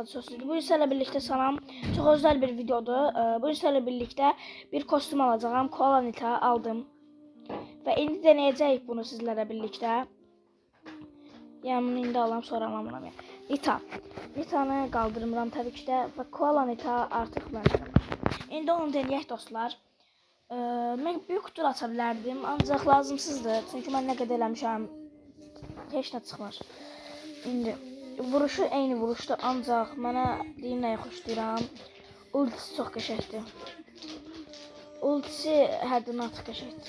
Sözlüydü. Bu sizlerle birlikte salam. Çok özel bir videodur. Ee, Bu sizlerle birlikte bir kostüm alacağım. Koala Nita aldım. Ve indi deneyeceğiz bunu sizlerle birlikte. Yani bunu indi alam sonra alamıram. ya. Nita. Nita'nı kaldırmıram tabii ki de. Ve Koala Nita artık mənim. İndi onu deneyək dostlar. Ee, mən büyük kutu aça bilərdim. Ancaq lazımsızdır. Çünki mən nə qədər eləmişəm. Heç nə çıxmır. İndi vuruşu eyni vuruşdu ancaq mənə deyim nəyi xoşlayıram. Ultisi çox qəşəngdir. Ultisi həddən artıq qəşəngdir.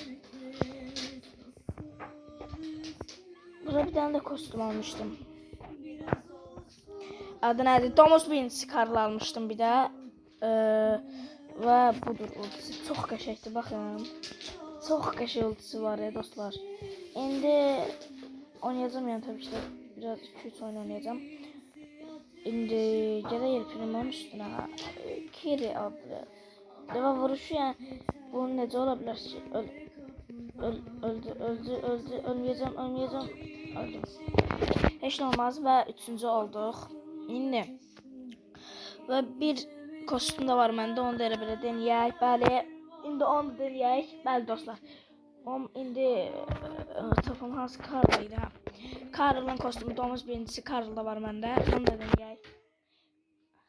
Burada bir tane de kostüm almıştım. Adı neydi? Thomas Wayne Karl almıştım bir de. Ee, ve budur ultisi. Çok qəşəngdir bakın. Çok qəşəng ultisi var ya dostlar. İndi oynayacağım yani tabii ki de biraz 2-3 oyun oynayacağım. Şimdi gene filmin üstüne Kiri adlı. Deva vuruşu yani bunun nece olabilir? Öl, öl, öldü, öldü, öldü, ölmeyeceğim, ölmeyeceğim, öldüm. Hiç ne olmaz ve üçüncü olduk. Şimdi ve bir kostüm de var məndə, onu da elə belə denəyək. Bəli, indi onu da denəyək. Bəli dostlar. Om indi e, tapım hansı Karl'ıydı ha. Karl'ın kostümü Thomas birincisi Karl'da var məndə. Onu da denəyək.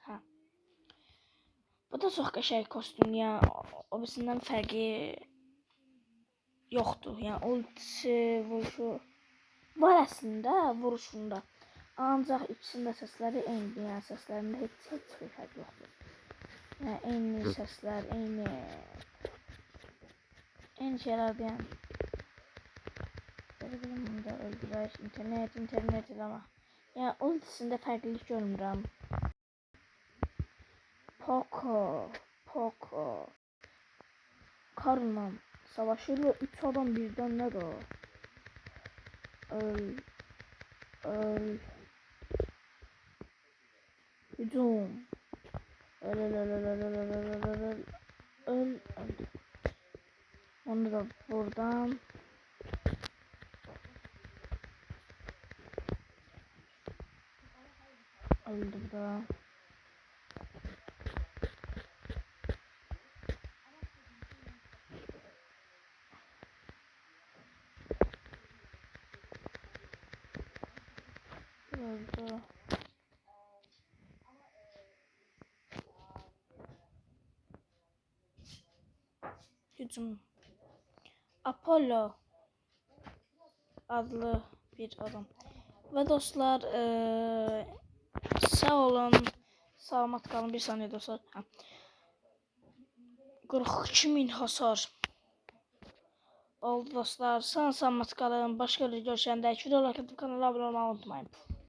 Ha. Bu da çox qəşəng kostüm ya. O birisindən fərqi yoxdur. Yəni ultisi, vuruşu var əslində vuruşunda. Ancaq ikisinin də səsləri eynidir. Yəni səslərində heç heç bir fərq yoxdur. Yəni eyni səslər, eyni Endişe Arabiyan. Televizyonda öldürer. internet internet ama. Ya onun dışında farklılık yorumlarım. Poco. Poco. Karla savaşır ve üç adam birden ne de o. Öl. Öl. Hücum. Öl öl öl öl öl. Buradan. Öldü bu da. Öldü. Hücum. Apollo adlı bir adam. Ve dostlar eee sağ olun. Salamat kalın bir saniye dostlar. Ha. 42 bin hasar. Oldu dostlar. Sağ salamat kalın. Başka bir görüşende. Like atıp kanala abone olmayı unutmayın.